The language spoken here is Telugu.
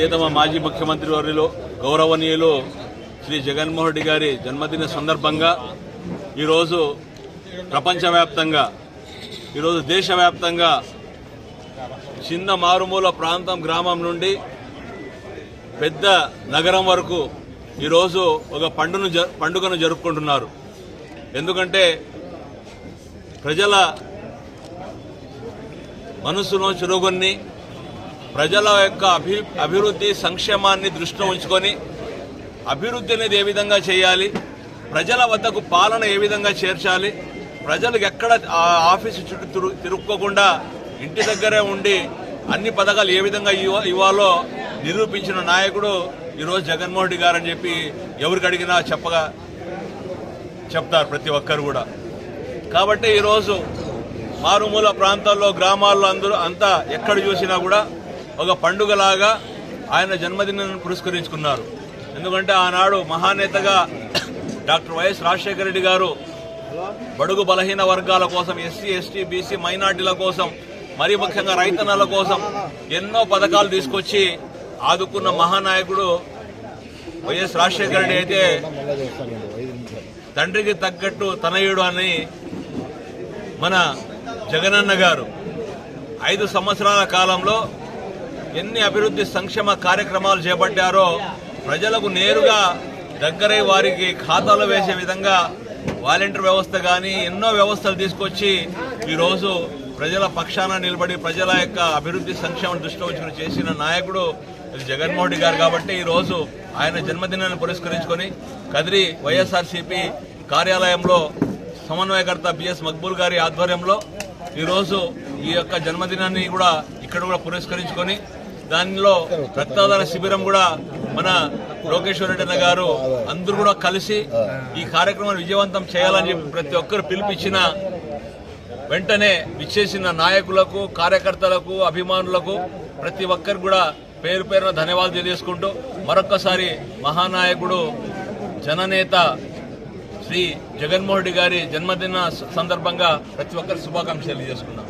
ప్రియతమ మాజీ ముఖ్యమంత్రి వారిలో గౌరవనీయులు శ్రీ జగన్మోహన్ రెడ్డి గారి జన్మదిన సందర్భంగా ఈరోజు ప్రపంచవ్యాప్తంగా ఈరోజు దేశవ్యాప్తంగా చిన్న మారుమూల ప్రాంతం గ్రామం నుండి పెద్ద నగరం వరకు ఈరోజు ఒక పండును జ- పండుగను జరుపుకుంటున్నారు. ఎందుకంటే ప్రజల మనసును చురుగొన్ని ప్రజల యొక్క అభి అభివృద్ధి సంక్షేమాన్ని దృష్టిలో ఉంచుకొని అభివృద్ధి అనేది ఏ విధంగా చేయాలి ప్రజల వద్దకు పాలన ఏ విధంగా చేర్చాలి ప్రజలకు ఎక్కడ ఆ ఆఫీసు చుట్టూ తిరు- తిరుక్కోకుండా ఇంటి దగ్గరే ఉండి అన్ని పథకాలు ఏ విధంగా ఇవ్వ- ఇవ్వాలో నిరూపించిన నాయకుడు ఈరోజు జగన్మోహన్ రెడ్డి గారు అని చెప్పి ఎవరికి అడిగినా చెప్పగా చెప్తారు ప్రతి ఒక్కరు కూడా. కాబట్టి ఈరోజు మారుమూల ప్రాంతాల్లో గ్రామాల్లో అందరూ అంతా ఎక్కడ చూసినా కూడా ఒక పండుగలాగా ఆయన జన్మదినాన్ని పురస్కరించుకున్నారు. ఎందుకంటే ఆనాడు మహానేతగా doctor Y S Rajasekhara Reddy garu బడుగు బలహీన వర్గాల కోసం ఎస్సీ ఎస్టీ బీసీ మైనార్టీల కోసం మరీ ముఖ్యంగా రైతన్నల కోసం ఎన్నో పథకాలు తీసుకొచ్చి ఆదుకున్న మహానాయకుడు వైఎస్ రాజశేఖర రెడ్డి అయితే తండ్రికి తగ్గట్టు తనయుడు అని మన జగనన్న గారు. ఐదు సంవత్సరాల కాలంలో ఎన్ని అభివృద్ధి సంక్షేమ కార్యక్రమాలు చేపట్టారో ప్రజలకు నేరుగా దగ్గరై వారికి ఖాతాలో వేసే విధంగా వాలంటీర్ వ్యవస్థ కానీ ఎన్నో వ్యవస్థలు తీసుకొచ్చి ఈరోజు ప్రజల పక్షాన నిలబడి ప్రజల యొక్క అభివృద్ధి సంక్షేమ దృష్టిలో చేసిన నాయకుడు జగన్మోహన్ రెడ్డి గారు కాబట్టి ఈరోజు ఆయన జన్మదినాన్ని పురస్కరించుకొని కదిరి వైఎస్ఆర్సీపీ కార్యాలయంలో సమన్వయకర్త బిఎస్ మక్బూల్ గారి ఆధ్వర్యంలో ఈరోజు ఈ యొక్క జన్మదినాన్ని కూడా ఇక్కడ కూడా పురస్కరించుకొని దానిలో రక్తదాన శిబిరం కూడా మన లోకేశ్వర రెడ్డి గారు అందరూ కూడా కలిసి ఈ కార్యక్రమాన్ని విజయవంతం చేయాలని చెప్పి ప్రతి ఒక్కరు పిలిపించిన వెంటనే విచ్చేసిన నాయకులకు కార్యకర్తలకు అభిమానులకు ప్రతి ఒక్కరు కూడా పేరు పేరున ధన్యవాదాలు తెలియజేసుకుంటూ మరొక్కసారి మహానాయకుడు జననేత శ్రీ జగన్మోహన్ రెడ్డి గారి జన్మదిన సందర్భంగా ప్రతి ఒక్కరి శుభాకాంక్షలు తెలియజేసుకున్నాం